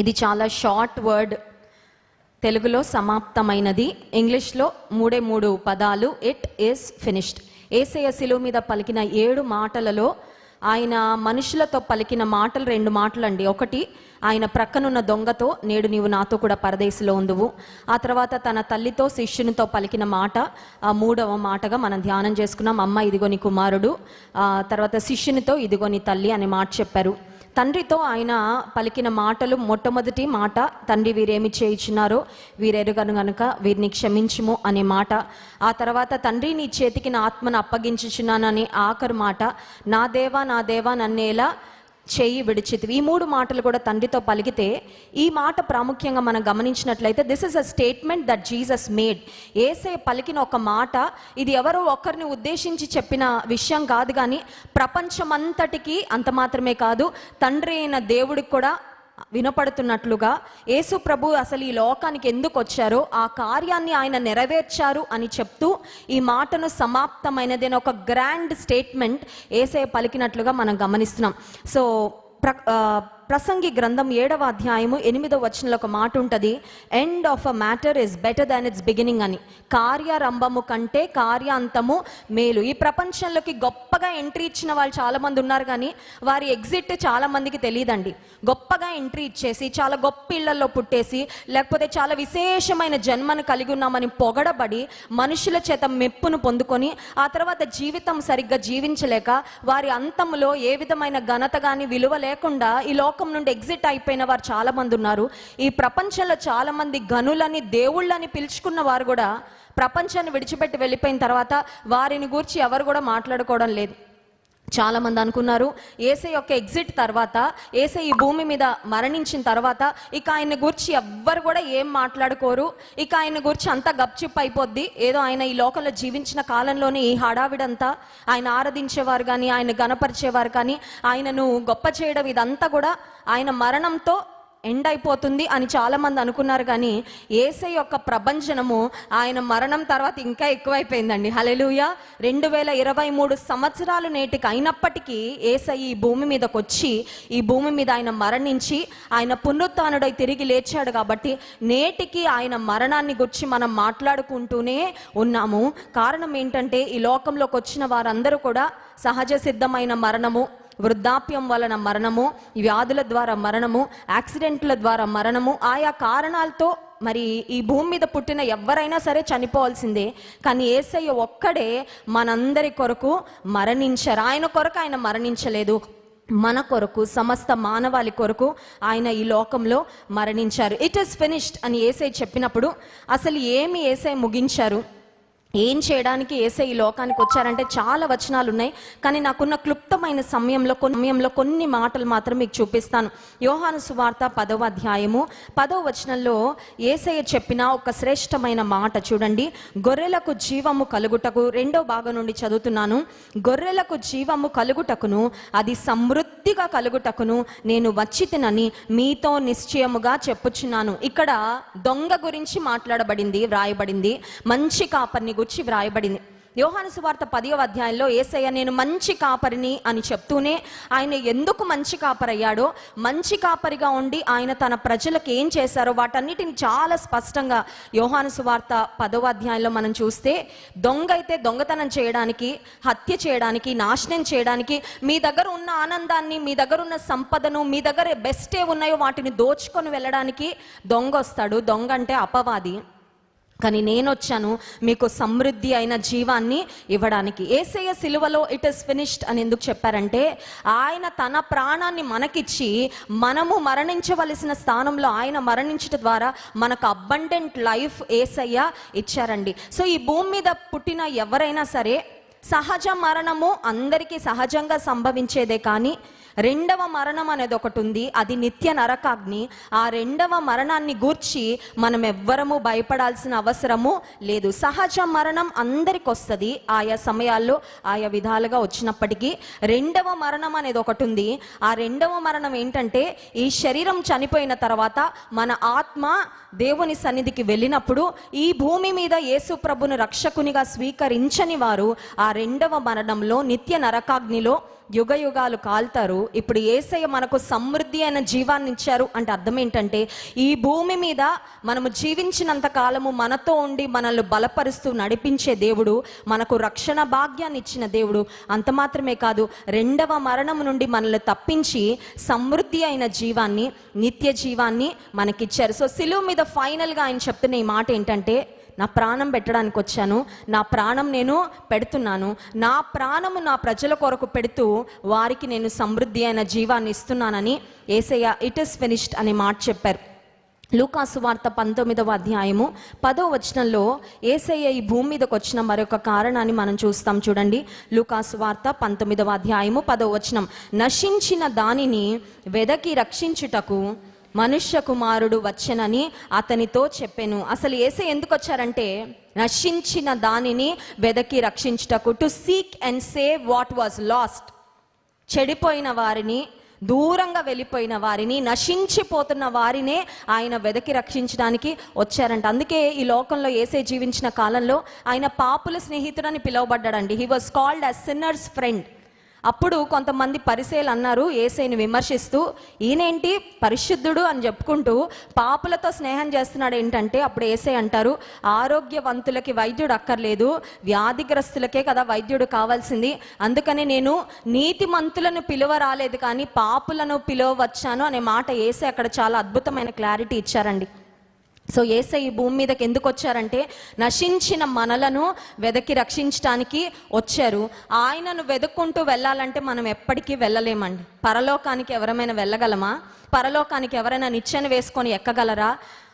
ఇది చాలా short word తెలుగులో సమాప్తమైనది. ఇంగ్లీష్లో మూడే మూడు పదాలు. ఇట్ ఈస్ ఫినిష్డ్ ఏసయ్య శిలువ మీద పలికిన ఏడు మాటలలో ఆయన మనుషులతో పలికిన మాటలు రెండు మాటలండి. ఒకటి ఆయన ప్రక్కనున్న దొంగతో నేడు నీవు నాతో కూడా పరదేశిలో ఉందువు ఆ తర్వాత తన తల్లితో శిష్యునితో పలికిన మాట. ఆ మూడవ మాటగా మనం ధ్యానం చేసుకున్నాం. అమ్మ ఇదిగో నీ కుమారుడు. ఆ తర్వాత శిష్యునితో ఇదిగో నీ తల్లి అనే మాట చెప్పారు. తండ్రితో ఆయన పలికిన మాటలు మొట్టమొదటి మాట తండ్రి వీరేమి చేయించినారో వీరెరుగను గనుక వీరిని క్షమించుము అనే మాట. ఆ తర్వాత తండ్రి నీ చేతికి నా ఆత్మను అప్పగించుచున్నానని ఆఖరు మాట నా దేవా నా దేవా నన్నేలా చేయి విడిచితివి. ఈ మూడు మాటలు కూడా తండ్రితో పలికితే ఈ మాట ప్రాముఖ్యంగా మనం గమనించినట్లయితే this is a statement that Jesus made ఏసే పలికిన ఒక మాట ఇది ఎవరో ఒకరిని ఉద్దేశించి చెప్పిన విషయం కాదు కానీ ప్రపంచమంతటికి అంత మాత్రమే కాదు తండ్రి అయిన దేవుడికి కూడా వినపడుతున్నట్లుగా యేసు ప్రభు అసలు ఈ లోకానికి ఎందుకు వచ్చారో ఆ కార్యాన్ని ఆయన నెరవేర్చారు అని చెప్తూ ఈ మాటను సమాప్తమైనది అని ఒక గ్రాండ్ స్టేట్మెంట్ ఏసే పలికినట్లుగా మనం గమనిస్తున్నాం. సో ప్ర ఆ, ప్రసంగి గ్రంథం ఏడవ అధ్యాయము ఎనిమిదవ వచనంలో ఒక మాట ఉంటుంది end of a matter is better than its beginning అని. కార్యారంభము కంటే కార్యాంతము మేలు. ఈ ప్రపంచంలోకి గొప్పగా ఎంట్రీ ఇచ్చిన వాళ్ళు చాలామంది ఉన్నారు కానీ వారి ఎగ్జిట్ చాలామందికి తెలియదండి. గొప్పగా ఎంట్రీ ఇచ్చేసి చాలా గొప్ప ఇళ్ళలో పుట్టేసి లేకపోతే చాలా విశేషమైన జన్మను కలిగి ఉన్నామని పొగడబడి మనుషుల చేత మెప్పును పొందుకొని ఆ తర్వాత జీవితం సరిగ్గా జీవించలేక వారి అంతములో ఏ విధమైన ఘనత కానీ విలువ లేకుండా ఈ లోక నుండి ఎగ్జిట్ అయిపోయిన వారు చాలా మంది ఉన్నారు. ఈ ప్రపంచంలో చాలా మంది గనులని దేవుళ్ళని పిలుచుకున్న వారు కూడా ప్రపంచాన్ని విడిచిపెట్టి వెళ్ళిపోయిన తర్వాత వారిని గూర్చి ఎవరు కూడా మాట్లాడుకోవడం లేదు. చాలా మంది అనుకున్నారు. ఏసై యొక్క ఎగ్జిట్ తర్వాత ఏసై ఈ భూమి మీద మరణించిన తర్వాత ఇక ఆయన గురించి ఎవ్వరు కూడా ఏం మాట్లాడుకోరు. ఇక ఆయన గురించి అంతా గప్చిప్ అయిపోద్ది. ఏదో ఆయన ఈ లోకంలో జీవించిన కాలంలోనే ఈ హడావిడంతా ఆయన ఆరాధించేవారు కానీ ఆయన గణపరిచేవారు కానీ ఆయనను గొప్ప చేయడం ఇదంతా కూడా ఆయన మరణంతో ఎండ్ అయిపోతుంది అని చాలామంది అనుకున్నారు కానీ ఏసై యొక్క ప్రపంచనము ఆయన మరణం తర్వాత ఇంకా ఎక్కువైపోయిందండి. హలెలుయ రెండు వేల ఇరవై మూడు సంవత్సరాలు నేటికి అయినప్పటికీ ఏసై ఈ భూమి మీదకి వచ్చి ఈ భూమి మీద ఆయన మరణించి ఆయన పునరుత్నుడై తిరిగి లేచాడు కాబట్టి నేటికి ఆయన మరణాన్ని గురించి మనం మాట్లాడుకుంటూనే ఉన్నాము. కారణం ఏంటంటే ఈ లోకంలోకి వచ్చిన వారందరూ కూడా సహజ సిద్ధమైన మరణము వృద్ధాప్యం వలన మరణము వ్యాధుల ద్వారా మరణము యాక్సిడెంట్ల ద్వారా మరణము ఆయా కారణాలతో మరి ఈ భూమి మీద పుట్టిన ఎవరైనా సరే చనిపోవాల్సిందే. కానీ ఏసయ్య ఒక్కడే మనందరి కొరకు మరణించారు. ఆయన కొరకు ఆయన మరణించలేదు. మన కొరకు సమస్త మానవాళి కొరకు ఆయన ఈ లోకంలో మరణించారు. ఇట్ ఈస్ ఫినిష్డ్ అని ఏసై చెప్పినప్పుడు అసలు ఏమి ఏసై ముగించారు? ఏం చేయడానికి ఏసై ఈ లోకానికి వచ్చారంటే చాలా వచనాలు ఉన్నాయి కానీ నాకున్న క్లుప్తమైన సమయంలో కొన్ని సమయంలో కొన్ని మాటలు మాత్రం మీకు చూపిస్తాను. యోహాను సువార్త పదవ అధ్యాయము పదవ వచనంలో ఏసయ్య చెప్పిన ఒక శ్రేష్టమైన మాట చూడండి. గొర్రెలకు జీవము కలుగుటకు రెండో భాగం నుండి చదువుతున్నాను. గొర్రెలకు జీవము కలుగుటకును అది సమృద్ధిగా కలుగుటకును నేను వచ్చి తినని మీతో నిశ్చయముగా చెప్పుచున్నాను. ఇక్కడ దొంగ గురించి మాట్లాడబడింది వ్రాయబడింది. మంచి కాపర్ని గురించి వ్రాయబడింది. యోహాను సువార్త పదివ అధ్యాయంలో ఏసయ్య నేను మంచి కాపరిని అని చెప్తూనే ఆయన ఎందుకు మంచి కాపరయ్యాడో మంచి కాపరిగా ఉండి ఆయన తన ప్రజలకు ఏం చేశారో వాటన్నిటిని చాలా స్పష్టంగా యోహాను సువార్త పదవ అధ్యాయంలో మనం చూస్తే దొంగ అయితే దొంగతనం చేయడానికి హత్య చేయడానికి నాశనం చేయడానికి మీ దగ్గర ఉన్న ఆనందాన్ని మీ దగ్గర ఉన్న సంపదను మీ దగ్గర బెస్టే ఉన్నాయో వాటిని దోచుకొని వెళ్ళడానికి దొంగ వస్తాడు. దొంగ అంటే అపవాది. కానీ నేను వచ్చాను మీకు సమృద్ధి అయిన జీవాన్ని ఇవ్వడానికి. ఏసయ్య సిలువలో ఇట్ ఇస్ ఫినిష్డ్ అని ఎందుకు చెప్పారంటే ఆయన తన ప్రాణాన్ని మనకిచ్చి మనము మరణించవలసిన స్థానంలో ఆయన మరణించడం ద్వారా మనకు అబండెంట్ లైఫ్ ఏసయ్య ఇచ్చారండి. సో ఈ భూమి మీద పుట్టిన ఎవరైనా సరే సహజ మరణము అందరికీ సహజంగా సంభవించేదే కానీ రెండవ మరణం అనేది ఒకటి ఉంది. అది నిత్య నరకాగ్ని. ఆ రెండవ మరణాన్ని గూర్చి మనం ఎవ్వరము భయపడాల్సిన అవసరము లేదు. సహజ మరణం అందరికి వస్తుంది ఆయా సమయాల్లో ఆయా విధాలుగా వచ్చినప్పటికీ. రెండవ మరణం అనేది ఒకటి ఉంది. ఆ రెండవ మరణం ఏంటంటే ఈ శరీరం చనిపోయిన తర్వాత మన ఆత్మ దేవుని సన్నిధికి వెళ్ళినప్పుడు ఈ భూమి మీద యేసు ప్రభును రక్షకునిగా స్వీకరించని వారు ఆ రెండవ మరణంలో నిత్య నరకాగ్నిలో యుగ యుగాలు కాల్తారు. ఇప్పుడు ఏసయ్య మనకు సమృద్ధి అయిన జీవాన్ని ఇచ్చారు అంటే అర్థం ఏంటంటే ఈ భూమి మీద మనము జీవించినంత కాలము మనతో ఉండి మనల్ని బలపరుస్తూ నడిపించే దేవుడు మనకు రక్షణ భాగ్యాన్ని ఇచ్చిన దేవుడు. అంత మాత్రమే కాదు రెండవ మరణం నుండి మనల్ని తప్పించి సమృద్ధి అయిన జీవాన్ని నిత్య జీవాన్ని మనకిచ్చారు. సో సిలువు మీద ఫైనల్గా ఆయన చెప్తున్న ఈ మాట ఏంటంటే నా ప్రాణం పెట్టడానికి వచ్చాను. నా ప్రాణం నేను పెడుతున్నాను. నా ప్రాణము నా ప్రజల కొరకు పెడుతూ వారికి నేను సమృద్ధి అయిన జీవాన్ని ఇస్తున్నానని ఏసయ్య ఇట్ ఇస్ ఫినిష్డ్ అనే మాట చెప్పారు. లూకాసు వార్త పంతొమ్మిదవ అధ్యాయము పదో వచనంలో ఏసయ్య ఈ భూమి మీదకి వచ్చిన మరొక కారణాన్ని మనం చూస్తాం చూడండి. లూకాసు వార్త పంతొమ్మిదవ అధ్యాయము పదో వచనం. నశించిన దానిని వెదకి రక్షించుటకు మనుష్య కుమారుడు వచ్చెనని అతనితో చెప్పాను. అసలు ఏసే ఎందుకు వచ్చారంటే నశించిన దానిని వెదకి రక్షించుటకు to seek and save what was lost చెడిపోయిన వారిని దూరంగా వెళ్ళిపోయిన వారిని నశించిపోతున్న వారినే ఆయన వెదకి రక్షించడానికి వచ్చారంట. అందుకే ఈ లోకంలో ఏసే జీవించిన కాలంలో ఆయన పాపుల స్నేహితుడని పిలువబడ్డాడండి. He was called as sinners friend అప్పుడు కొంతమంది పరిసేలు అన్నారు ఏసైని విమర్శిస్తూ ఈయనేంటి? పరిశుద్ధుడు అని చెప్పుకుంటూ పాపులతో స్నేహం చేస్తున్నాడు ఏంటంటే అప్పుడు ఏసై అంటారు ఆరోగ్యవంతులకి వైద్యుడు అక్కర్లేదు వ్యాధిగ్రస్తులకే కదా వైద్యుడు కావాల్సింది. అందుకని నేను నీతిమంతులను పిలువ రాలేదు కానీ పాపులను పిలువవచ్చాను అనే మాట ఏసై అక్కడ చాలా అద్భుతమైన క్లారిటీ ఇచ్చారండి. సో ఏసై ఈ భూమి మీదకి ఎందుకు వచ్చారంటే నశించిన మనలను వెదకి రక్షించడానికి వచ్చారు. ఆయనను వెతుక్కుంటూ వెళ్ళాలంటే మనం ఎప్పటికీ వెళ్ళలేమండి. పరలోకానికి ఎవరమైనా వెళ్ళగలమా? పరలోకానికి ఎవరైనా నిచ్చెన వేసుకొని ఎక్కగలరా?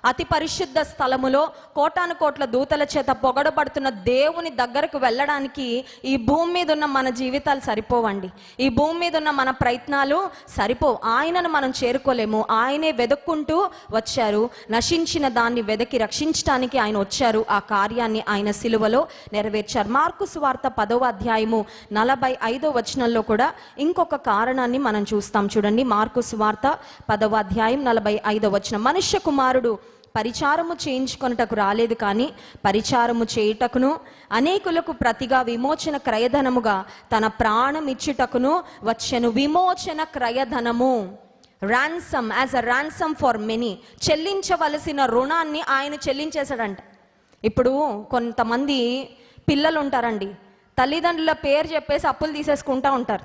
అతి పరిశుద్ధ స్థలములో కోటాను కోట్ల దూతల చేత పొగడబడుతున్న దేవుని దగ్గరకు వెళ్ళడానికి ఈ భూమి మీద ఉన్న మన జీవితాలు సరిపోవండి. ఈ భూమి మీద ఉన్న మన ప్రయత్నాలు సరిపోవు ఆయనను మనం చేరుకోలేము. ఆయనే వెతుక్కుంటూ వచ్చారు. నశించిన దాన్ని వెదకి రక్షించడానికి ఆయన వచ్చారు. ఆ కార్యాన్ని ఆయన సిలువలో నెరవేర్చారు. మార్కు సువార్త పదవ అధ్యాయము నలభై ఐదో వచనంలో కూడా ఇంకొక కారణాన్ని మనం చూస్తాం. చూడండి మార్కు సువార్త పదవ అధ్యాయం నలభై ఐదో వచనం. మనుష్య కుమారుడు పరిచారము చేయించుకొనుటకు రాలేదు కానీ పరిచారము చేయుటకును అనేకులకు ప్రతిగా విమోచన క్రయధనముగా తన ప్రాణం ఇచ్చుటకును వచ్చెను విమోచన క్రయధనము. Ransom as a ransom for many చెల్లించవలసిన రుణాన్ని ఆయన చెల్లించేశాడంట. ఇప్పుడు కొంతమంది పిల్లలు ఉంటారండి తల్లిదండ్రుల పేరు చెప్పేసి అప్పులు తీసేసుకుంటా ఉంటారు.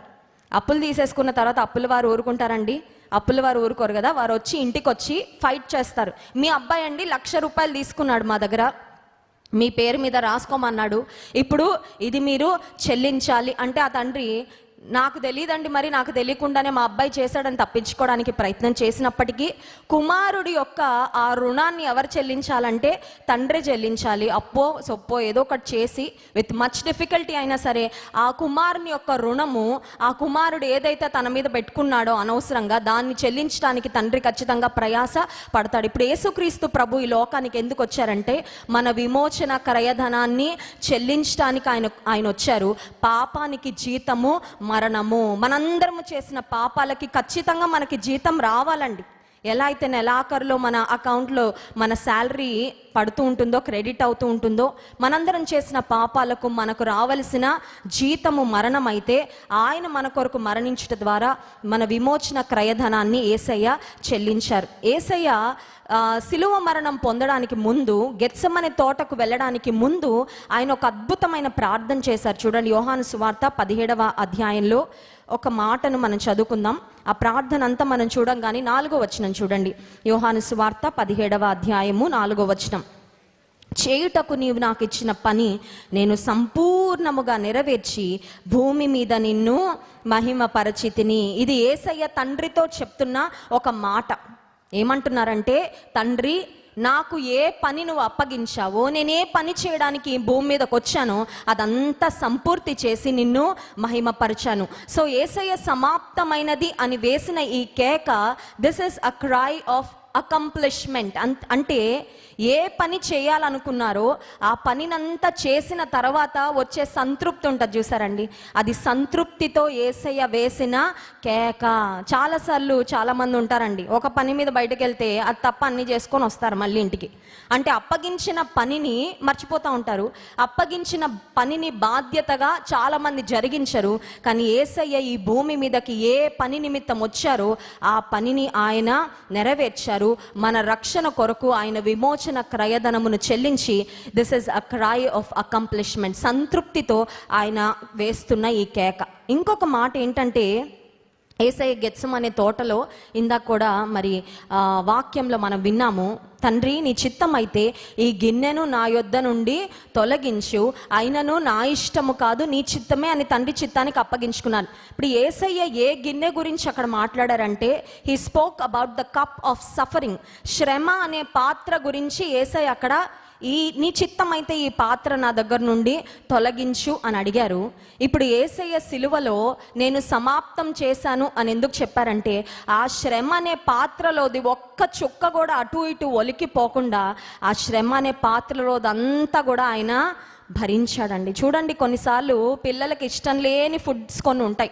అప్పులు తీసేసుకున్న తర్వాత అప్పుల వారు ఊరుకుంటారండి. అప్పుల వారు ఊరుకోరు కదా వారు వచ్చి ఇంటికి వచ్చి ఫైట్ చేస్తారు. మీ అబ్బాయి అండి లక్ష రూపాయలు తీసుకున్నాడు మా దగ్గర. మీ పేరు మీద రాసుకోమన్నాడు. ఇప్పుడు ఇది మీరు చెల్లించాలి. అంటే ఆ తండ్రి నాకు తెలియదండి మరి నాకు తెలియకుండానే మా అబ్బాయి చేశాడని తప్పించుకోవడానికి ప్రయత్నం చేసినప్పటికీ కుమారుడి యొక్క ఆ రుణాన్ని ఎవరు చెల్లించాలంటే తండ్రి చెల్లించాలి. అప్పో సొప్పో ఏదో ఒకటి చేసి విత్ మచ్ డిఫికల్టీ అయినా సరే ఆ కుమారుని యొక్క రుణము ఆ కుమారుడు ఏదైతే తన మీద పెట్టుకున్నాడో అనవసరంగా దాన్ని చెల్లించడానికి తండ్రి ఖచ్చితంగా ప్రయాస పడతాడు. ఇప్పుడు యేసుక్రీస్తు ప్రభు ఈ లోకానికి ఎందుకు వచ్చారంటే మన విమోచన క్రయధనాన్ని చెల్లించడానికి ఆయన ఆయన వచ్చారు. పాపానికి జీతము మరణము. మనందరము చేసిన పాపాలకి ఖచ్చితంగా మనకి జీతం రావాలండి. ఎలా అయితే నెలాఖరులో మన అకౌంట్లో మన శాలరీ పడుతూ ఉంటుందో క్రెడిట్ అవుతూ ఉంటుందో మనందరం చేసిన పాపాలకు మనకు రావలసిన జీతము మరణం అయితే ఆయన మన కొరకు మరణించట ద్వారా మన విమోచన క్రయధనాన్ని ఏసయ్య చెల్లించారు. ఏసయ్య సిలువ శిలువ మరణం పొందడానికి ముందు గెత్సమనే తోటకు వెళ్ళడానికి ముందు ఆయన ఒక అద్భుతమైన ప్రార్థన చేశారు. చూడండి యోహాను సువార్త పదిహేడవ అధ్యాయంలో. ఒక మాటను మనం చదువుకుందాం. ఆ ప్రార్థన అంతా మనం చూడంగానే నాలుగో వచనం చూడండి. యోహాను సువార్త పదిహేడవ అధ్యాయము నాలుగో వచనం. చేయుటకు నీవు నాకు ఇచ్చిన పని నేను సంపూర్ణముగా నెరవేర్చి భూమి మీద నిన్ను మహిమపరచితిని. ఇది ఏసయ్య తండ్రితో చెప్తున్న ఒక మాట. ఏమంటున్నారంటే తండ్రి నాకు ఏ పని నువ్వు అప్పగించావో నేను ఏ పని చేయడానికి భూమి మీదకి వచ్చానో అదంతా సంపూర్తి చేసి నిన్ను మహిమపరిచాను. సో ఏసయ్య సమాప్తమైనది అని వేసిన ఈ కేక this is a cry of accomplishment అంటే ఏ పని చేయాలనుకున్నారో ఆ పనినంతా చేసిన తర్వాత వచ్చే సంతృప్తి ఉంటుంది చూసారండి. అది సంతృప్తితో ఏసయ్య వేసిన కేక. చాలాసార్లు చాలామంది ఉంటారండి. ఒక పని మీద బయటకు వెళ్తే అది తప్ప అన్ని చేసుకొని వస్తారు మళ్ళీ ఇంటికి. అంటే అప్పగించిన పనిని మర్చిపోతూ ఉంటారు. అప్పగించిన పనిని బాధ్యతగా చాలామంది జరిగించరు. కానీ ఏసయ్య ఈ భూమి మీదకి ఏ పని నిమిత్తం వచ్చారో ఆ పనిని ఆయన నెరవేర్చారు. మన రక్షణ కొరకు ఆయన విమోచన క్రయధనమును చెల్లించి this is a cry of accomplishment సంతృప్తితో ఆయన వేస్తున్న ఈ కేక. ఇంకొక మాట ఏంటంటే ఏసఐ గెత్సం అనే తోటలో ఇందాక కూడా మరి వాక్యంలో మనం విన్నాము తండ్రి నీ చిత్తం అయితే ఈ గిన్నెను నా యొద్ద నుండి తొలగించు అయినను నా ఇష్టము కాదు నీ చిత్తమే అని తండ్రి చిత్తానికి అప్పగించుకున్నాను ఇప్పుడు ఏసయ్య ఏ గిన్నె గురించి అక్కడ మాట్లాడారంటే he spoke about the cup of suffering శ్రమ అనే పాత్ర గురించి ఏసయ్య అక్కడ ఈ నీ చిత్తం అయితే ఈ పాత్ర నా దగ్గర నుండి తొలగించు అని అడిగారు. ఇప్పుడు ఏసయ్య సిలువలో నేను సమాప్తం చేశాను అని ఎందుకు చెప్పారంటే ఆ శ్రమ అనే పాత్రలోది ఒక్క చుక్క కూడా అటు ఇటు ఒలికిపోకుండా ఆ శ్రమ అనే పాత్రలోదంతా కూడా ఆయన భరించాడండి. చూడండి కొన్నిసార్లు పిల్లలకి ఇష్టం లేని ఫుడ్స్ కొన్ని ఉంటాయి.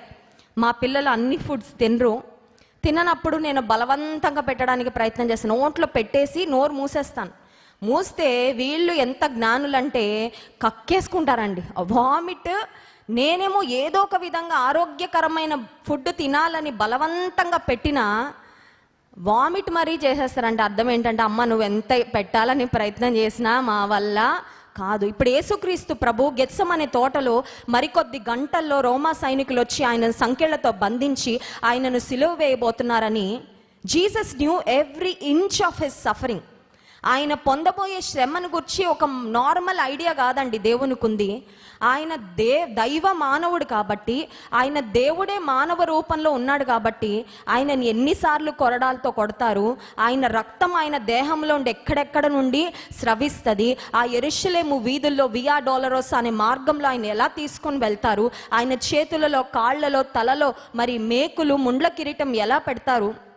మా పిల్లలు అన్ని ఫుడ్స్ తినరు. తిననప్పుడు నేను బలవంతంగా పెట్టడానికి ప్రయత్నం చేస్తాను. నోట్లో పెట్టేసి నోరు మూసేస్తాను. మూస్తే వీళ్ళు ఎంత జ్ఞానులంటే కక్కేసుకుంటారండి. వామిట్ నేనేమో ఏదో ఒక విధంగా ఆరోగ్యకరమైన ఫుడ్ తినాలని బలవంతంగా పెట్టినా వామిట్ మరీ చేసేస్తారంటే అర్థం ఏంటంటే అమ్మ నువ్వు ఎంత పెట్టాలని ప్రయత్నం చేసినా మా వల్ల కాదు. ఇప్పుడు యేసుక్రీస్తు ప్రభు గెత్సం అనే తోటలో మరికొద్ది గంటల్లో రోమా సైనికులు వచ్చి ఆయన సంఖ్యలతో బంధించి ఆయనను సిలువ వేయబోతున్నారని Jesus knew every inch of his suffering. ఆయన పొందబోయే శ్రమను గురించి ఒక నార్మల్ ఐడియా కాదండి దేవునికి ఉంది ఆయన దే దైవ మానవుడు కాబట్టి ఆయన దేవుడే మానవ రూపంలో ఉన్నాడు కాబట్టి ఆయనని ఎన్నిసార్లు కొరడాలతో కొడతారు. ఆయన రక్తం ఆయన దేహంలో ఉండి ఎక్కడెక్కడ నుండి స్రవిస్తుంది. ఆ ఎరుషులేము వీధుల్లో వియా డోలరోస్ అనే మార్గంలో ఆయన ఎలా తీసుకొని వెళ్తారు? ఆయన చేతులలో కాళ్ళలో తలలో మరి మేకులు ముండ్ల కిరీటం ఎలా పెడతారు?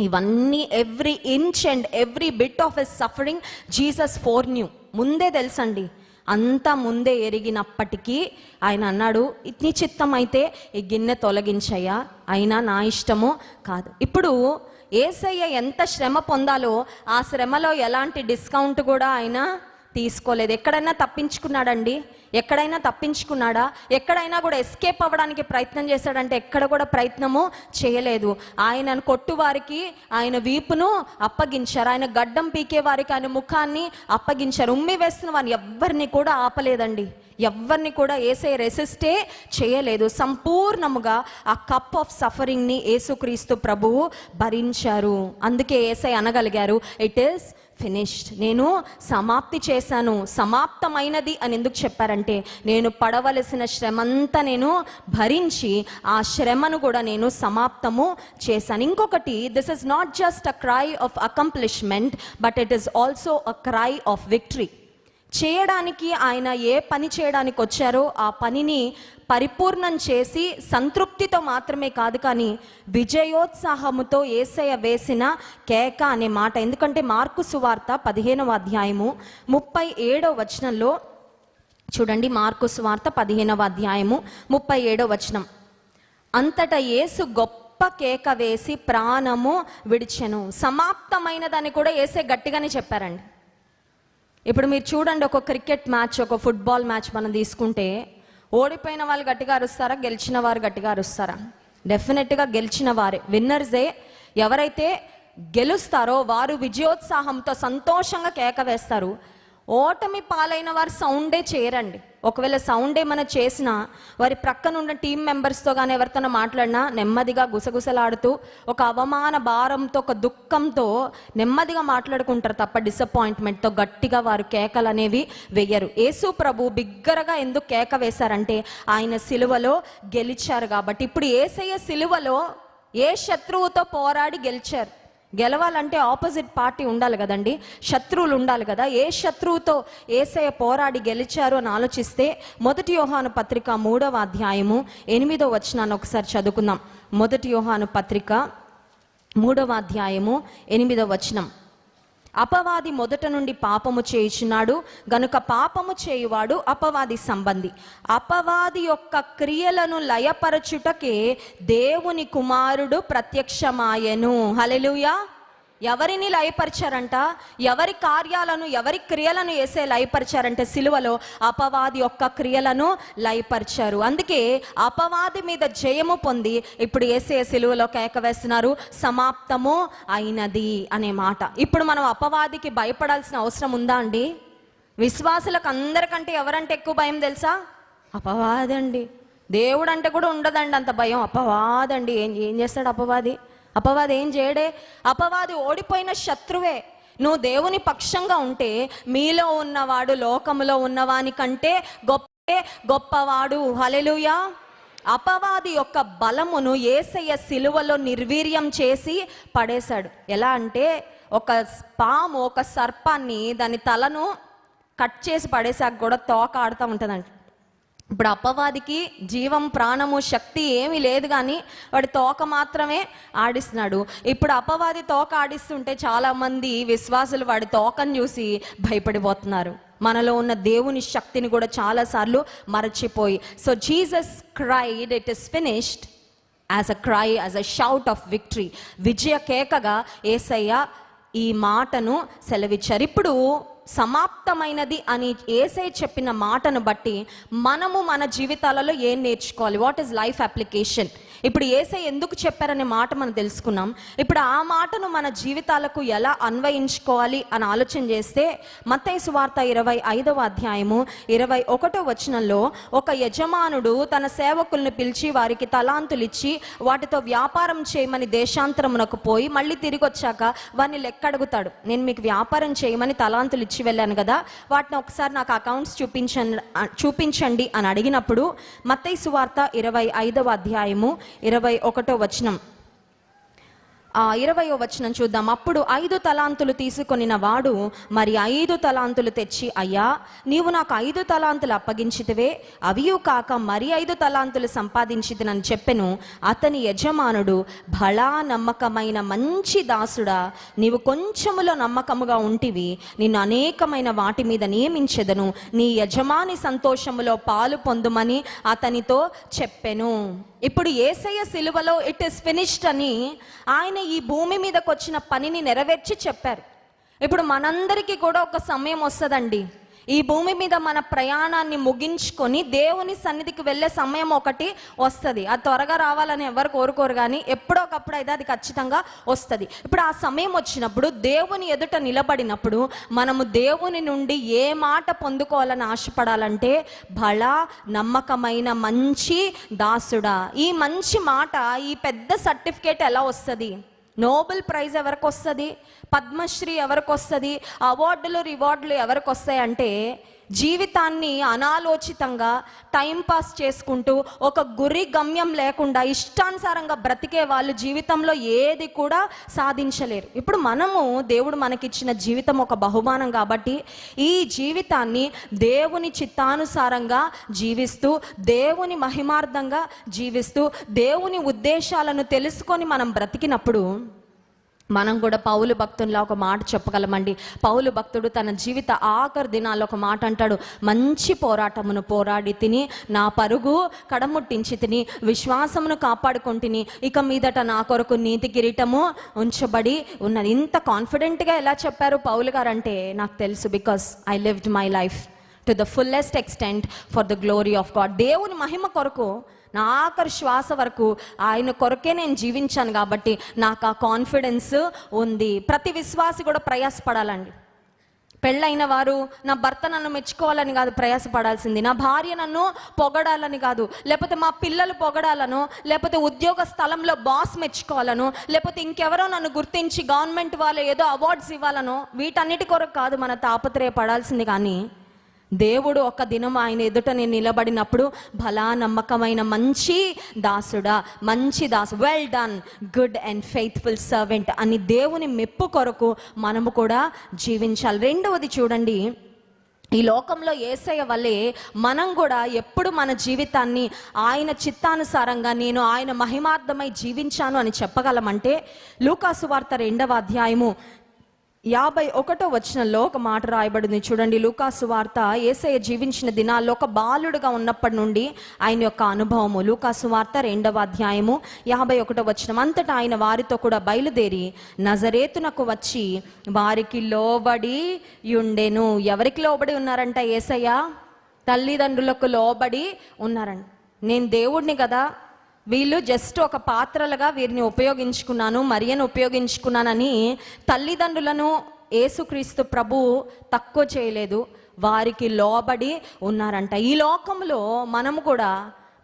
ఇవన్నీ every inch and every bit of his suffering Jesus foreknew ముందే తెలుసండి. అంతా ముందే ఎరిగినప్పటికీ ఆయన అన్నాడు నీ చిత్తం అయితే ఈ గిన్నె తొలగించయ్యా. అయినా నా ఇష్టము కాదు. ఇప్పుడు ఏసయ్య ఎంత శ్రమ పొందాలో ఆ శ్రమలో ఎలాంటి డిస్కౌంట్ కూడా ఆయన తీసుకోలేదు. ఎక్కడైనా తప్పించుకున్నాడండి? ఎక్కడైనా తప్పించుకున్నాడా? ఎక్కడైనా కూడా ఎస్కేప్ అవ్వడానికి ప్రయత్నం చేశాడంటే ఎక్కడ కూడా ప్రయత్నము చేయలేదు. ఆయనను కొట్టువారికి ఆయన వీపును అప్పగించారు. ఆయన గడ్డం పీకే వారికి ఆయన ముఖాన్ని అప్పగించారు. ఉమ్మి వేస్తున్న వారిని ఎవ్వరిని కూడా ఆపలేదండి. ఎవరిని కూడా ఏసై రెసిస్టే చేయలేదు. సంపూర్ణముగా ఆ కప్ ఆఫ్ సఫరింగ్ని యేసుక్రీస్తు ప్రభువు భరించారు. అందుకే ఏసై అనగలిగారు. ఇట్ ఈస్ ఫినిష్డ్ నేను సమాప్తి చేశాను. సమాప్తమైనది అని ఎందుకు చెప్పారంటే నేను పడవలసిన శ్రమంతా నేను భరించి ఆ శ్రమను కూడా నేను సమాప్తము చేశాను. ఇంకొకటి this is not just a cry of accomplishment but it is also a cry of victory చేయడానికి ఆయన ఏ పని చేయడానికి వచ్చారో ఆ పనిని పరిపూర్ణం చేసి సంతృప్తితో మాత్రమే కాదు కానీ విజయోత్సాహముతో ఏసయ్య వేసిన కేక అనే మాట. ఎందుకంటే మార్కు సువార్త పదిహేనవ అధ్యాయము ముప్పై ఏడవ వచనంలో చూడండి మార్కు సువార్త పదిహేనవ అధ్యాయము ముప్పై ఏడవ వచనం. అంతటా యేసు గొప్ప కేక వేసి ప్రాణము విడిచెను. సమాప్తమైనదని కూడా ఏసే గట్టిగానే చెప్పారండి. ఇప్పుడు మీరు చూడండి ఒక క్రికెట్ మ్యాచ్ ఒక ఫుట్బాల్ మ్యాచ్ మనం తీసుకుంటే ఓడిపోయిన వాళ్ళు గట్టిగా అరుస్తారా? గెలిచిన వారు గట్టిగా అరుస్తారా? డెఫినెట్గా గెలిచిన వారే. విన్నర్సే ఎవరైతే గెలుస్తారో వారు విజయోత్సాహంతో సంతోషంగా కేక వేస్తారు. ఓటమి పాలైన వారు సౌండే చేయరండి. ఒకవేళ సౌండ్ ఏమైనా చేసినా వారి ప్రక్కన ఉన్న టీం మెంబర్స్తో కానీ ఎవరితోనో మాట్లాడినా నెమ్మదిగా గుసగుసలాడుతూ ఒక అవమాన భారంతో ఒక దుఃఖంతో నెమ్మదిగా మాట్లాడుకుంటారు తప్ప డిసప్పాయింట్మెంట్తో గట్టిగా వారు కేకలు అనేవి వేయరు. యేసు ప్రభు బిగ్గరగా ఎందుకు కేక వేశారంటే ఆయన సిలువలో గెలిచారు కాబట్టి. ఇప్పుడు ఏసయ్య సిలువలో ఏ శత్రువుతో పోరాడి గెలిచారు? గెలవాలంటే ఆపోజిట్ పార్టీ ఉండాలి కదండి. శత్రువులు ఉండాలి కదా. ఏ శత్రువుతో ఏసయ పోరాడి గెలిచారు అని ఆలోచిస్తే మొదటి యోహాను పత్రిక మూడవ అధ్యాయము ఎనిమిదో వచనాన్ని ఒకసారి చదువుకుందాం. మొదటి యోహాను పత్రిక మూడవ అధ్యాయము ఎనిమిదో వచనం. అపవాది మొదట నుండి పాపము చేయుచున్నాడు గనుక పాపము చేయువాడు అపవాది సంబంధి. అపవాది యొక్క క్రియలను లయపరచుటకే దేవుని కుమారుడు ప్రత్యక్షమాయెను. హలెలుయా ఎవరిని లయపరిచారంట? ఎవరి కార్యాలను ఎవరి క్రియలను వేసే లయపరిచారంటే సిలువలో అపవాది యొక్క క్రియలను లయపరిచారు. అందుకే అపవాది మీద జయము పొంది ఇప్పుడు ఏసే సిలువలో కేక వేస్తున్నారు సమాప్తము అయినది అనే మాట. ఇప్పుడు మనం అపవాదికి భయపడాల్సిన అవసరం ఉందా అండి? విశ్వాసులకు అందరికంటే ఎవరంటే ఎక్కువ భయం తెలుసా? అపవాదండి. దేవుడు అంటే కూడా ఉండదండి అంత భయం. అపవాదండి. ఏం ఏం చేస్తాడు అపవాది? అపవాది ఏం చేయడే? అపవాది ఓడిపోయిన శత్రువే. నువ్వు దేవుని పక్షంగా ఉంటే మీలో ఉన్నవాడు లోకములో ఉన్నవాని కంటే గొప్పే గొప్పవాడు. హలెలుయా అపవాది యొక్క బలమును ఏసయ్య సిలువలో నిర్వీర్యం చేసి పడేశాడు. ఎలా అంటే ఒక పాము ఒక సర్పాన్ని దాని తలను కట్ చేసి పడేసాక కూడా తోక ఆడుతూ ఉంటుందంట. ఇప్పుడు అపవాదికి జీవం ప్రాణము శక్తి ఏమీ లేదు కానీ వాడి తోక మాత్రమే ఆడిస్తున్నాడు. ఇప్పుడు అపవాది తోక ఆడిస్తుంటే చాలామంది విశ్వాసులు వాడి తోకను చూసి భయపడిపోతున్నారు. మనలో ఉన్న దేవుని శక్తిని కూడా చాలాసార్లు మరచిపోయి. So Jesus cried it is finished as a cry as a shout of victory విజయ కేకగా ఏసయ్య ఈ మాటను సెలవిచ్చారు. ఇప్పుడు సమాప్తమైనది అని ఏసై చెప్పిన మాటను బట్టి మనము మన జీవితాలలో ఏం నేర్చుకోవాలి? వాట్ ఈస్ లైఫ్ అప్లికేషన్ ఇప్పుడు ఏసై ఎందుకు చెప్పారనే మాట మనం తెలుసుకున్నాం. ఇప్పుడు ఆ మాటను మన జీవితాలకు ఎలా అన్వయించుకోవాలి అని ఆలోచన చేస్తే మత్తైసు వార్త ఇరవై ఐదవ అధ్యాయము ఇరవై ఒకటో వచనంలో ఒక యజమానుడు తన సేవకుల్ని పిలిచి వారికి తలాంతులు ఇచ్చి వాటితో వ్యాపారం చేయమని దేశాంతరమునకు పోయి మళ్ళీ తిరిగి వచ్చాక వారిని లెక్కడుగుతాడు. నేను మీకు వ్యాపారం చేయమని తలాంతులు ఇచ్చి వెళ్ళాను కదా వాటిని ఒకసారి నాకు అకౌంట్స్ చూపించండి చూపించండి అని అడిగినప్పుడు మత్తయి వార్త ఇరవై ఐదవ అధ్యాయము ఇరవై ఒకటో వచనం. ఇరవయో వచనం చూద్దాం. అప్పుడు ఐదు తలాంతులు తీసుకొనిన వాడు మరి ఐదు తలాంతులు తెచ్చి అయ్యా నీవు నాకు ఐదు తలాంతులు అప్పగించితివే. అవియు కాక మరి ఐదు తలాంతులు సంపాదించితినని చెప్పెను. అతని యజమానుడు బలా నమ్మకమైన మంచి దాసుడా నీవు కొంచెములో నమ్మకముగా ఉంటివి. నిన్ను అనేకమైన వాటి మీద నియమించెదను. నీ యజమాని సంతోషములో పాలు పొందుమని అతనితో చెప్పెను. ఇప్పుడు ఏసయ్య సిలువలో ఇట్ ఇస్ ఫినిష్డ్ అని ఆయన ఈ భూమి మీదకి వచ్చిన పనిని నెరవేర్చి చెప్పారు. ఇప్పుడు మనందరికీ కూడా ఒక సమయం వస్తుందండి. ఈ భూమి మీద మన ప్రయాణాన్ని ముగించుకొని దేవుని సన్నిధికి వెళ్ళే సమయం ఒకటి వస్తుంది. అది త్వరగా రావాలని ఎవరు కోరుకోరు కానీ ఎప్పుడో ఒకప్పుడు అయితే అది ఖచ్చితంగా వస్తుంది. ఇప్పుడు ఆ సమయం వచ్చినప్పుడు దేవుని ఎదుట నిలబడినప్పుడు మనము దేవుని నుండి ఏ మాట పొందుకోవాలని ఆశపడాలంటే బల నమ్మకమైన మంచి దాసుడా. ఈ మంచి మాట ఈ పెద్ద సర్టిఫికేట్ ఎలా వస్తుంది? నోబెల్ ప్రైజ్ ఎవరికి వస్తుంది? పద్మశ్రీ ఎవరికి వస్తుంది అవార్డులు రివార్డులు ఎవరికి వస్తాయంటే జీవితాన్ని అనాలోచితంగా టైంపాస్ చేసుకుంటూ ఒక గురి గమ్యం లేకుండా ఇష్టానుసారంగా బ్రతికే వాళ్ళు జీవితంలో ఏది కూడా సాధించలేరు. ఇప్పుడు మనము దేవుడు మనకిచ్చిన జీవితం ఒక బహుమానం కాబట్టి ఈ జీవితాన్ని దేవుని చిత్తానుసారంగా జీవిస్తూ దేవుని మహిమార్థంగా జీవిస్తూ దేవుని ఉద్దేశాలను తెలుసుకొని మనం బ్రతికినప్పుడు మనం కూడా పౌలు భక్తుల్లో ఒక మాట చెప్పగలమండి. పౌలు భక్తుడు తన జీవిత ఆఖరి దినాల్లో ఒక మాట అంటాడు. మంచి పోరాటమును పోరాడి తిని నా పరుగు కడముట్టించి తిని విశ్వాసమును కాపాడుకుంటుని ఇక మీదట నా కొరకు నీతి కిరీటము ఉంచబడి ఉన్నది. ఇంత కాన్ఫిడెంట్గా ఎలా చెప్పారు పౌలు గారు అంటే నాకు తెలుసు because I lived my life to the fullest extent for the glory of God దేవుని మహిమ కొరకు నా ఆఖరి శ్వాస వరకు ఆయన కొరకే నేను జీవించాను కాబట్టి నాకు ఆ కాన్ఫిడెన్స్ ఉంది. ప్రతి విశ్వాసి కూడా ప్రయాసపడాలండి. పెళ్ళైన వారు నా భర్త నన్ను మెచ్చుకోవాలని కాదు ప్రయాసపడాల్సింది. నా భార్య నన్ను పొగడాలని కాదు. లేకపోతే మా పిల్లలు పొగడాలను లేకపోతే ఉద్యోగ స్థలంలో బాస్ మెచ్చుకోవాలను లేకపోతే ఇంకెవరో నన్ను గుర్తించి గవర్నమెంట్ వాళ్ళు ఏదో అవార్డ్స్ ఇవ్వాలనో వీటన్నిటి కొరకు కాదు మన తాపత్రయపడాల్సింది. కానీ దేవుడు ఒక దినం ఆయన ఎదుట నేను నిలబడినప్పుడు భలా నమ్మకమైన మంచి దాసుడా మంచి Dasu. Well done good and faithful servant అని దేవుని మెప్పు కొరకు మనము కూడా జీవించాలి. రెండవది చూడండి ఈ లోకంలో ఏసయ్య వల్లే మనం కూడా ఎప్పుడు మన జీవితాన్ని ఆయన చిత్తానుసారంగా నేను ఆయన మహిమార్థమై జీవించాను అని చెప్పగలమంటే లూకాసు వార్త రెండవ అధ్యాయము యాభై ఒకటో వచనంలో ఒక మాట రాయబడింది. చూడండి లూకాసు వార్త. ఏసయ్య జీవించిన దినాల్లో ఒక బాలుడుగా ఉన్నప్పటి నుండి ఆయన యొక్క అనుభవము. లూకాసు వార్త రెండవ అధ్యాయము యాభై ఒకటో వచనం. అంతటా ఆయన వారితో కూడా బయలుదేరి నజరేతునకు వచ్చి వారికి లోబడి ఉండెను ఎవరికి లోబడి ఉన్నారంట ఏసయ్య? తల్లిదండ్రులకు లోబడి ఉన్నారంట. నేను దేవుడిని కదా వీళ్ళు జస్ట్ ఒక పాత్రలుగా వీరిని ఉపయోగించుకున్నాను మరియను ఉపయోగించుకున్నానని తల్లిదండ్రులను యేసుక్రీస్తు ప్రభు తక్కువ చేయలేదు. వారికి లోబడి ఉన్నారంట. ఈ లోకంలో మనము కూడా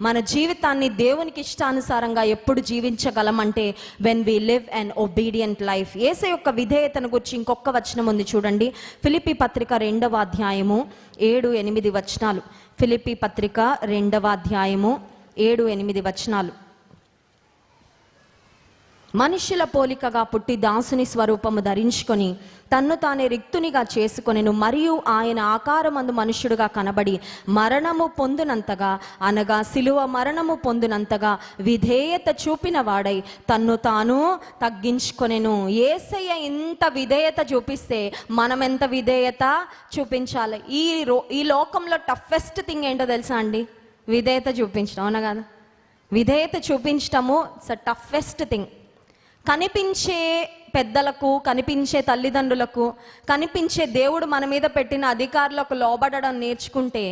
మన జీవితాన్ని దేవునికి ఇష్టానుసారంగా ఎప్పుడు జీవించగలమంటే when we live and obedient life ఏసే యొక్క విధేయతను గురించి ఇంకొక వచనం ఉంది చూడండి. ఫిలిపి పత్రిక రెండవ అధ్యాయము ఏడు ఎనిమిది వచనాలు. ఫిలిపి పత్రిక రెండవ అధ్యాయము ఏడు ఎనిమిది వచనాలు. మనుష్యుల పోలికగా పుట్టి దాసుని స్వరూపము ధరించుకొని తన్ను తానే రిక్తునిగా చేసుకొనిను మరియు ఆయన ఆకారమందు మనుష్యుడుగా కనబడి మరణము పొందునంతగా అనగా సిలువ మరణము పొందునంతగా విధేయత చూపిన వాడై తన్ను తాను తగ్గించుకొనెను. ఏసయ్య ఇంత విధేయత చూపిస్తే మనం ఎంత విధేయత చూపించాలి. ఈ రో ఈ లోకంలో టఫెస్ట్ థింగ్ ఏంటో తెలుసా అండి? విధేయత చూపించడం అవునా కదా? విధేయత చూపించటము ఇట్స్ అ టఫెస్ట్ థింగ్ కనిపించే పెద్దలకు కనిపించే తల్లిదండ్రులకు కనిపించే దేవుడు మన మీద పెట్టిన అధికారులకు లోబడడం నేర్చుకుంటే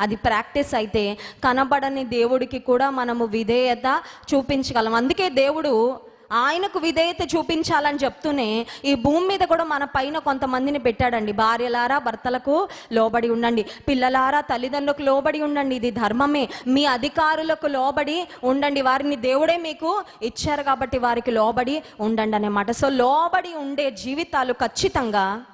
అది ప్రాక్టీస్ అయితే కనబడని దేవుడికి కూడా మనము విధేయత చూపించగలం. అందుకే దేవుడు ఆయనకు విధేయత చూపించాలని చెప్తూనే ఈ భూమి మీద కూడా మన పైన కొంతమందిని పెట్టాడండి. భార్యలారా భర్తలకు లోబడి ఉండండి. పిల్లలారా తల్లిదండ్రులకు లోబడి ఉండండి. ఇది ధర్మమే. మీ అధికారులకు లోబడి ఉండండి. వారిని దేవుడే మీకు ఇచ్చారు కాబట్టి వారికి లోబడి ఉండండి అన్నమాట సో లోబడి ఉండే జీవితాలు ఖచ్చితంగా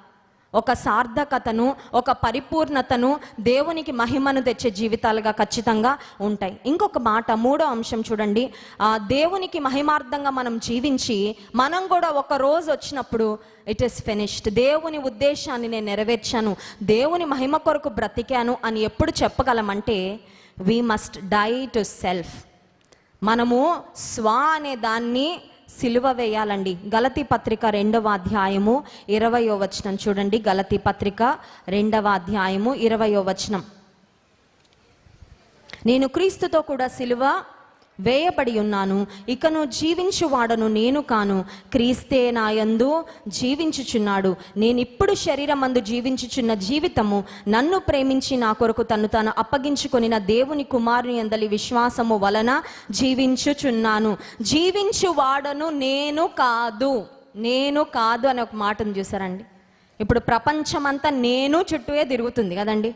ఒక సార్థకతను ఒక పరిపూర్ణతను దేవునికి మహిమను తెచ్చే జీవితాలుగా ఖచ్చితంగా ఉంటాయి. ఇంకొక మాట మూడో అంశం చూడండి. ఆ దేవునికి మహిమార్థంగా మనం జీవించి మనం కూడా ఒక రోజు వచ్చినప్పుడు ఇట్ ఈస్ ఫినిష్డ్ దేవుని ఉద్దేశాన్ని నేను నెరవేర్చాను. దేవుని మహిమ కొరకు బ్రతికాను అని ఎప్పుడు చెప్పగలమంటే we must die to self మనము స్వ అనే దాన్ని సిలువ వేయాలండి. గలతి పత్రిక రెండవ అధ్యాయము ఇరవయో వచనం. చూడండి గలతి పత్రిక రెండవ అధ్యాయము ఇరవయో వచనం. నేను క్రీస్తుతో కూడా సిలువ వేయబడి ఉన్నాను. ఇకను జీవించువాడను నేను కాను. క్రీస్తే నాయందు జీవించుచున్నాడు. నేను ఇప్పుడు శరీరమందు జీవించుచున్న జీవితము నన్ను ప్రేమించి నా కొరకు తను తాను అప్పగించుకొనిన దేవుని కుమారుని అందలి విశ్వాసము వలన జీవించుచున్నాను. జీవించువాడను నేను కాదు. నేను కాదు అనే ఒక మాటను చూసారండి. ఇప్పుడు ప్రపంచమంతా నేను చుట్టూయే తిరుగుతుంది కదండి.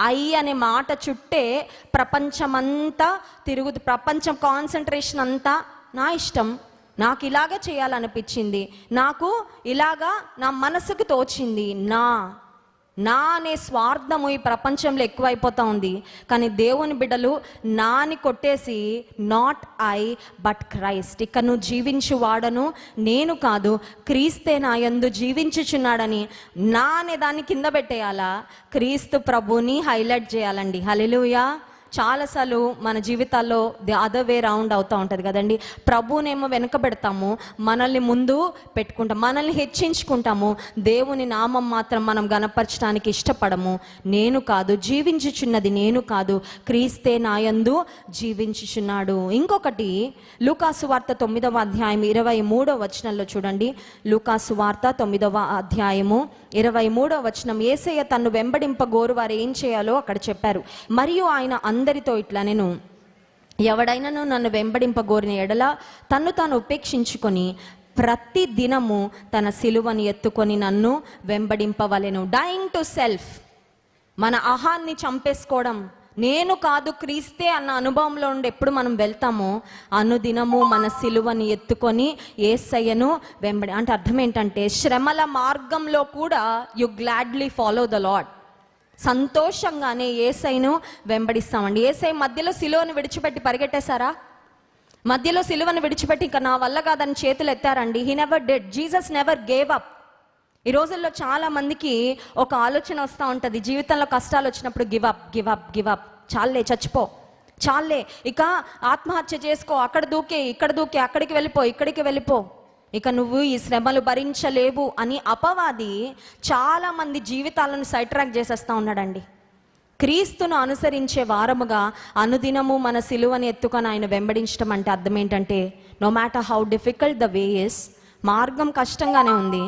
ఐ అనే మాట చుట్టే ప్రపంచమంతా తిరుగుతు ప్రపంచం కాన్సన్ట్రేషన్ అంతా నా ఇష్టం. నాకు ఇలాగే చేయాలనిపించింది. నాకు ఇలాగా నా మనసుకు తోచింది నా. నా అనే స్వార్థము ఈ ప్రపంచంలో ఎక్కువైపోతా ఉంది. కానీ దేవుని బిడ్డలు నాని కొట్టేసి నాట్ ఐ బట్ క్రైస్ట్ ఇక నువ్వు జీవించు వాడను నేను కాదు. క్రీస్తే నా ఎందు జీవించుచున్నాడని నా అనే దాన్ని కింద పెట్టేయాలా? క్రీస్తు ప్రభుని హైలైట్ చేయాలండి. హలెలుయా చాలాసార్లు మన జీవితాల్లో ది అదర్ వే రౌండ్ అవుతూ ఉంటుంది కదండి. ప్రభునేమో వెనక పెడతాము మనల్ని ముందు పెట్టుకుంటాం మనల్ని హెచ్చించుకుంటాము. దేవుని నామం మాత్రం మనం గనపరచడానికి ఇష్టపడము. నేను కాదు జీవించుచున్నది నేను కాదు క్రీస్తే నాయందు జీవించుచున్నాడు. ఇంకొకటి లూకాసు వార్త తొమ్మిదవ అధ్యాయం ఇరవై మూడవ వచనంలో చూడండి. లూకాసు వార్త తొమ్మిదవ అధ్యాయము ఇరవై మూడవ వచనం ఏసయ్య తన్ను వెంబడింప వారు ఏం చేయాలో అక్కడ చెప్పారు. మరియు ఆయన అందరితో ఇట్లా నేను ఎవడైనాను నన్ను వెంబడింపగోరిన ఎడల తన్ను తాను ఉపేక్షించుకొని ప్రతి దినము తన సిలువని ఎత్తుకొని నన్ను వెంబడింపవలెను. డైయింగ్ టు సెల్ఫ్ మన అహాన్ని చంపేసుకోవడం. నేను కాదు క్రీస్తే అన్న అనుభవంలో ఉండి ఎప్పుడు మనం వెళ్తామో అనుదినము మన సిలువని ఎత్తుకొని ఏసయ్యను వెంబడి అంటే అర్థం ఏంటంటే శ్రమల మార్గంలో కూడా you gladly follow the lord సంతోషంగానే ఏసైను వెంబడిస్తామండి. ఏసై మధ్యలో సిలువను విడిచిపెట్టి పరిగెట్టేశారా? మధ్యలో సిలువను విడిచిపెట్టి ఇంకా నా వల్ల కాదని చేతులు ఎత్తారండి. He never dead Jesus never gave up ఈ రోజుల్లో చాలా మందికి ఒక ఆలోచన వస్తూ ఉంటుంది. జీవితంలో కష్టాలు వచ్చినప్పుడు give up give up give up చాలే చచ్చిపో. చాలే ఇక ఆత్మహత్య చేసుకో. అక్కడ దూకే ఇక్కడ దూకే. అక్కడికి వెళ్ళిపో ఇక్కడికి వెళ్ళిపో. ఇక నువ్వు ఈ శ్రమలు భరించలేవు అని అపవాది చాలా మంది జీవితాలను సైట్రాక్ చేసేస్తా ఉన్నాడండి. క్రీస్తును అనుసరించే వారముగా అనుదినము మన సిలువని ఎత్తుకొని ఆయన వెంబడించడం అంటే అర్థం ఏంటంటే no matter how difficult the way is మార్గం కష్టంగానే ఉంది.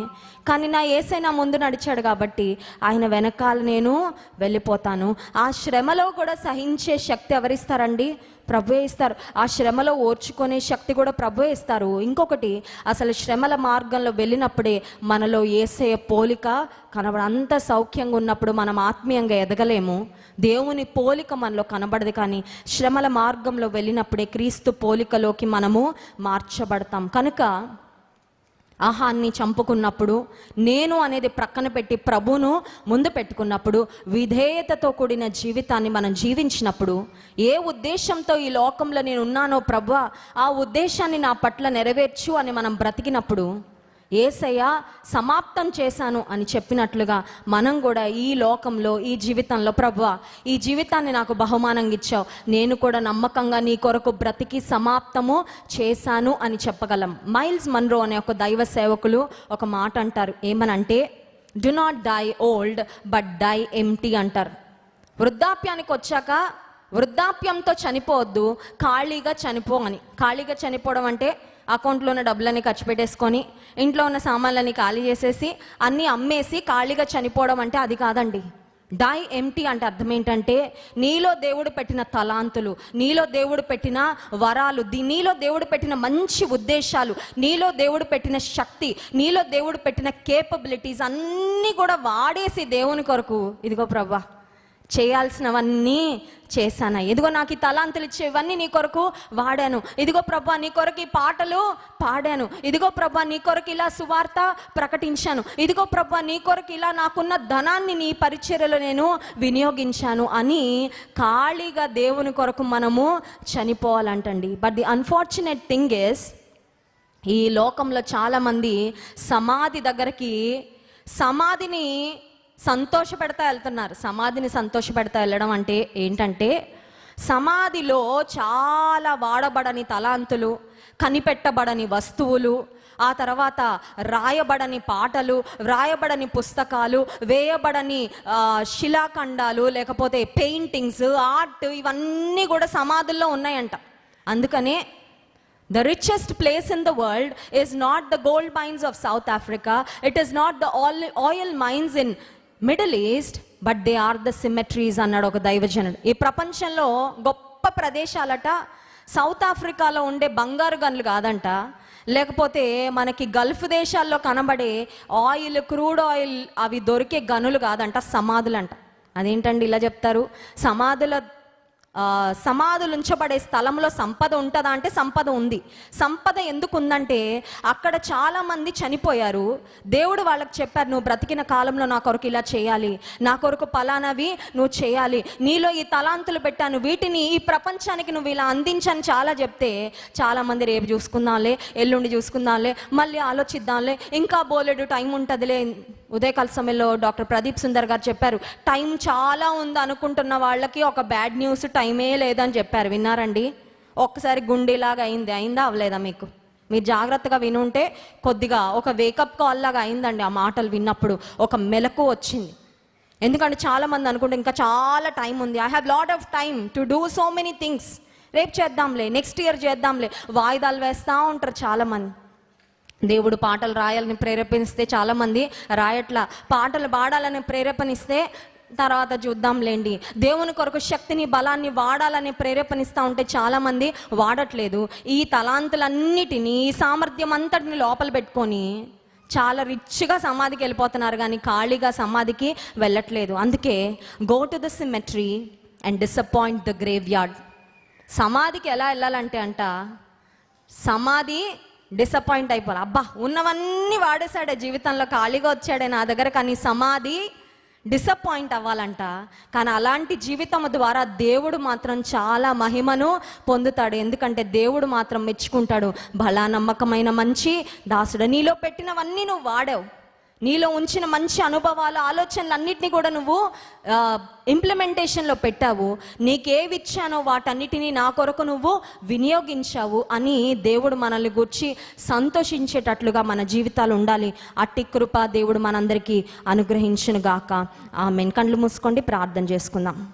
కానీ నా ఏసై నా ముందు నడిచాడు కాబట్టి ఆయన వెనకాల నేను వెళ్ళిపోతాను. ఆ శ్రమలో కూడా సహించే శక్తి ఎవరిస్తారండి? ప్రభువే ఇస్తారు. ఆ శ్రమలో ఓర్చుకునే శక్తి కూడా ప్రభువే ఇస్తారు. ఇంకొకటి అసలు శ్రమల మార్గంలో వెళ్ళినప్పుడే మనలో ఏసయ పోలిక కనబడ అంత సౌఖ్యంగా ఉన్నప్పుడు మనం ఆత్మీయంగా ఎదగలేము. దేవుని పోలిక మనలో కనబడదు కానీ శ్రమల మార్గంలో వెళ్ళినప్పుడే క్రీస్తు పోలికలోకి మనము మార్చబడతాం. కనుక ఆహాన్ని చంపుకున్నప్పుడు నేను అనేది ప్రక్కన పెట్టి ప్రభును ముందు పెట్టుకున్నప్పుడు విధేయతతో కూడిన జీవితాన్ని మనం జీవించినప్పుడు ఏ ఉద్దేశంతో ఈ లోకంలో నేను ఉన్నానో ప్రభు ఆ ఉద్దేశాన్ని నా పట్ల నెరవేర్చు అని మనం బ్రతికినప్పుడు ఏసయ్య సమాప్తం చేశాను అని చెప్పినట్లుగా మనం కూడా ఈ లోకంలో ఈ జీవితంలో ప్రభా ఈ జీవితాన్ని నాకు బహుమానంగా ఇచ్చావు. నేను కూడా నమ్మకంగా నీ కొరకు బ్రతికి సమాప్తము చేశాను అని చెప్పగలం. మైల్స్ మన్రో అనే ఒక దైవ సేవకులు ఒక మాట అంటారు. ఏమనంటే do not die old but die empty అంటారు. వృద్ధాప్యానికి వచ్చాక వృద్ధాప్యంతో చనిపోవద్దు ఖాళీగా చనిపో అని. ఖాళీగా చనిపోవడం అంటే అకౌంట్లో ఉన్న డబ్బులన్నీ ఖర్చు పెట్టేసుకొని ఇంట్లో ఉన్న సామాన్లని ఖాళీ చేసేసి అన్నీ అమ్మేసి ఖాళీగా చనిపోవడం అంటే అది కాదండి. డై ఎంటీ అంటే అర్థం ఏంటంటే నీలో దేవుడు పెట్టిన తలాంతులు నీలో దేవుడు పెట్టిన వరాలు దీ నీలో దేవుడు పెట్టిన మంచి ఉద్దేశాలు నీలో దేవుడు పెట్టిన శక్తి నీలో దేవుడు పెట్టిన కేపబిలిటీస్ అన్నీ కూడా వాడేసి దేవుని కొరకు. ఇదిగో ప్రభా చేయాల్సినవన్నీ చేశాను. ఇదిగో నాకు ఈ తలాంతులు ఇచ్చేవన్నీ నీ కొరకు వాడాను. ఇదిగో ప్రభా నీ కొరకు ఈ పాటలు పాడాను. ఇదిగో ప్రభా నీ కొరకు ఇలా సువార్త ప్రకటించాను. ఇదిగో ప్రభా నీ కొరకు ఇలా నాకున్న ధనాన్ని నీ పరిచర్యలో నేను వినియోగించాను అని ఖాళీగా దేవుని కొరకు మనము చనిపోవాలంటండి. But the unfortunate thing is ఈ లోకంలో చాలామంది సమాధి దగ్గరికి సమాధిని సంతోషపెడతా వెళ్తున్నారు. సమాధిని సంతోషపెడతా వెళ్ళడం అంటే ఏంటంటే సమాధిలో చాలా వాడబడని తలాంతులు కనిపెట్టబడని వస్తువులు ఆ తర్వాత రాయబడని పాటలు రాయబడని పుస్తకాలు వేయబడని శిలాఖండాలు లేకపోతే పెయింటింగ్స్ ఆర్ట్ ఇవన్నీ కూడా సమాధుల్లో ఉన్నాయంట. అందుకనే the richest place in the world is not the gold mines of South Africa it is not the oil mines in Middle East but they are the cemeteries అన్నాడు ఒక దైవజనుడు. ఈ ప్రపంచంలో గొప్ప ప్రదేశాలట సౌత్ ఆఫ్రికాలో ఉండే బంగారు గనులు కాదంట. లేకపోతే మనకి గల్ఫ్ దేశాల్లో కనబడే ఆయిల్ క్రూడ్ ఆయిల్ అవి దొరికే గనులు కాదంట సమాధులంట. అదేంటండి ఇలా చెప్తారు? సమాధుల సమాధులు ఉంచబడే స్థలంలో సంపద ఉంటుందా అంటే సంపద ఉంది. సంపద ఎందుకు ఉందంటే అక్కడ చాలామంది చనిపోయారు. దేవుడు వాళ్ళకి చెప్పారు నువ్వు బ్రతికిన కాలంలో నా కొరకు ఇలా చేయాలి. నా కొరకు పలానవి నువ్వు చేయాలి. నీలో ఈ తలాంతులు పెట్టాను. వీటిని ఈ ప్రపంచానికి నువ్వు ఇలా అందించని చాలా చెప్తే చాలామంది రేపు చూసుకుందాంలే ఎల్లుండి చూసుకుందాంలే మళ్ళీ ఆలోచిద్దాంలే. ఇంకా బోలెడు టైం ఉంటుందిలే. ఉదయకాల సమయంలో డాక్టర్ ప్రదీప్ సుందర్ గారు చెప్పారు టైం చాలా ఉంది అనుకుంటున్న వాళ్ళకి ఒక బ్యాడ్ న్యూస్ టైమే లేదని చెప్పారు. విన్నారండి? ఒక్కసారి గుండెలాగా అయింది. అయిందా అవ్వలేదా మీకు? మీరు జాగ్రత్తగా వినుంటే కొద్దిగా ఒక వేకప్ కాల్ లాగా అయిందండి ఆ మాటలు విన్నప్పుడు. ఒక మెలకు వచ్చింది. ఎందుకంటే చాలామంది అనుకుంటే ఇంకా చాలా టైం ఉంది. I have lot of time to do so many things రేపు చేద్దాంలే నెక్స్ట్ ఇయర్ చేద్దాంలే. వాయిదాలు వేస్తూ ఉంటారు చాలామంది. దేవుడు పాటలు రాయాలని ప్రేరేపణిస్తే చాలామంది రాయట్లా. పాటలు పాడాలని ప్రేరేపణిస్తే తర్వాత చూద్దాంలేండి దేవుని కొరకు శక్తిని బలాన్ని వాడాలని ప్రేరేపణిస్తూ ఉంటే చాలామంది వాడట్లేదు. ఈ తలాంతులన్నిటినీ ఈ సామర్థ్యం అంతటిని లోపల పెట్టుకొని చాలా రిచ్గా సమాధికి వెళ్ళిపోతున్నారు కానీ ఖాళీగా సమాధికి వెళ్ళట్లేదు. అందుకే go to the cemetery and disappoint the graveyard సమాధికి ఎలా వెళ్ళాలంటే అంట సమాధి డిసప్పాయింట్ అయిపోవాలి. అబ్బా ఉన్నవన్నీ వాడేశాడే జీవితంలో ఖాళీగా వచ్చాడే నా దగ్గర కానీ సమాధి డిసప్పాయింట్ అవ్వాలంట. కానీ అలాంటి జీవితం ద్వారా దేవుడు మాత్రం చాలా మహిమను పొందుతాడు. ఎందుకంటే దేవుడు మాత్రం మెచ్చుకుంటాడు. బలా నమ్మకమైన మంచి దాసుడు. నీలో పెట్టినవన్నీ నువ్వు వాడావు. నీలో ఉంచిన మంచి అనుభవాలు ఆలోచనలు అన్నింటినీ కూడా నువ్వు ఇంప్లిమెంటేషన్లో పెట్టావు. నీకేవి ఇచ్చానో వాటన్నిటినీ నా కొరకు నువ్వు వినియోగించావు అని దేవుడు మనల్ని గుర్చి సంతోషించేటట్లుగా మన జీవితాలు ఉండాలి. అట్టి కృప దేవుడు మనందరికీ అనుగ్రహించునుగాక. గాక ఆమెన్ మూసుకోండి ప్రార్థన చేసుకుందాం.